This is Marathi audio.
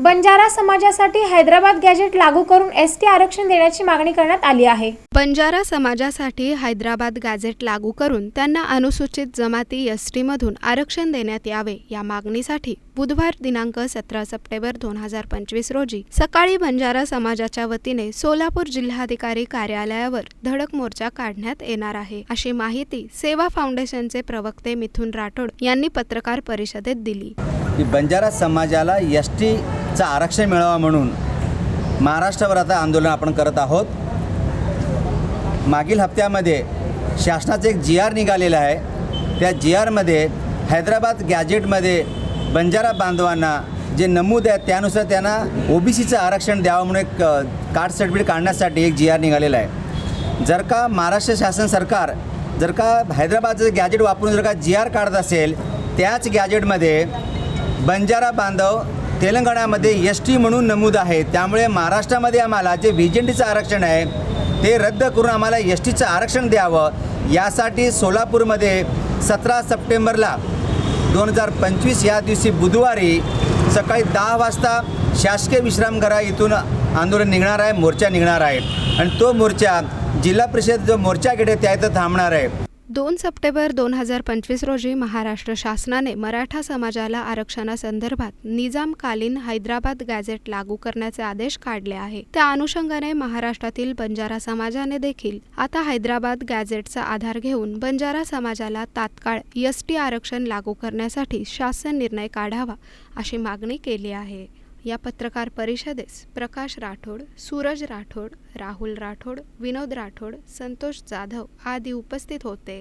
बंजारा समाजासाठी हैदराबाद गॅजेट लागू करून एस टी आरक्षण देण्याची मागणी करण्यात आली आहे. बंजारा समाजासाठी हैदराबाद गॅझेट लागू करून त्यांना अनुसूचित जमाती एस टीमधून आरक्षण देण्यात यावे या मागणीसाठी बुधवार दिनांक सतरा सप्टेंबर दोन हजार पंचवीस रोजी सकाळी बंजारा समाजाच्या वतीने सोलापूर जिल्हाधिकारी कार्यालयावर धडक मोर्चा काढण्यात येणार आहे. अशी माहिती सेवा फाउंडेशनचे प्रवक्ते मिथुन राठोड यांनी पत्रकार परिषदेत दिली. बंजारा समाजाला एस चा आरक्षण मिळावा म्हणून महाराष्ट्रभर आता आंदोलन आपण करत आहोत. मागील हप्त्यामध्ये शासनाचं एक जी आर निघालेला आहे. त्या जी आरमध्ये हैदराबाद गॅजेटमध्ये बंजारा बांधवांना जे नमूद आहे त्यानुसार त्यांना ओ बी सीचं आरक्षण द्यावं म्हणून एक कार्ड सर्टिफिकेट काढण्यासाठी एक जी आर निघालेला आहे. जर का महाराष्ट्र शासन सरकार जर का हैदराबादचं गॅजेट वापरून जर का जी आर काढत असेल त्याच गॅजेटमध्ये बंजारा बांधव तेलंगणामध्ये एस टी म्हणून नमूद आहे. त्यामुळे महाराष्ट्रामध्ये आम्हाला जे व्ही टीचं आरक्षण आहे ते रद्द करून आम्हाला एस टीचं आरक्षण द्यावं. यासाठी सोलापूरमध्ये सतरा सप्टेंबरला दोन हजार पंचवीस या दिवशी बुधवारी सकाळी दहा वाजता शासकीय विश्रामघरा इथून आंदोलन निघणार आहे मोर्चा निघणार आहे. आणि तो मोर्चा जिल्हा परिषद जो मोर्चा गेट आहे त्या इथं थांबणार आहे. दोन सप्टेंबर दोन हजार पंचवीस रोजी महाराष्ट्र शासनाने मराठा समाजाला आरक्षणासंदर्भात निजामकालीन हैदराबाद गॅझेट लागू करण्याचे आदेश काढले आहे. त्या अनुषंगाने महाराष्ट्रातील बंजारा समाजाने देखील आता हैदराबाद गॅझेटचा आधार घेऊन बंजारा समाजाला तात्काळ एस टी आरक्षण लागू करण्यासाठी शासन निर्णय काढावा अशी मागणी केली आहे. या पत्रकार परिषदेस प्रकाश राठोड सूरज राठोड राहुल राठोड विनोद राठोड संतोष जाधव आदी उपस्थित होते.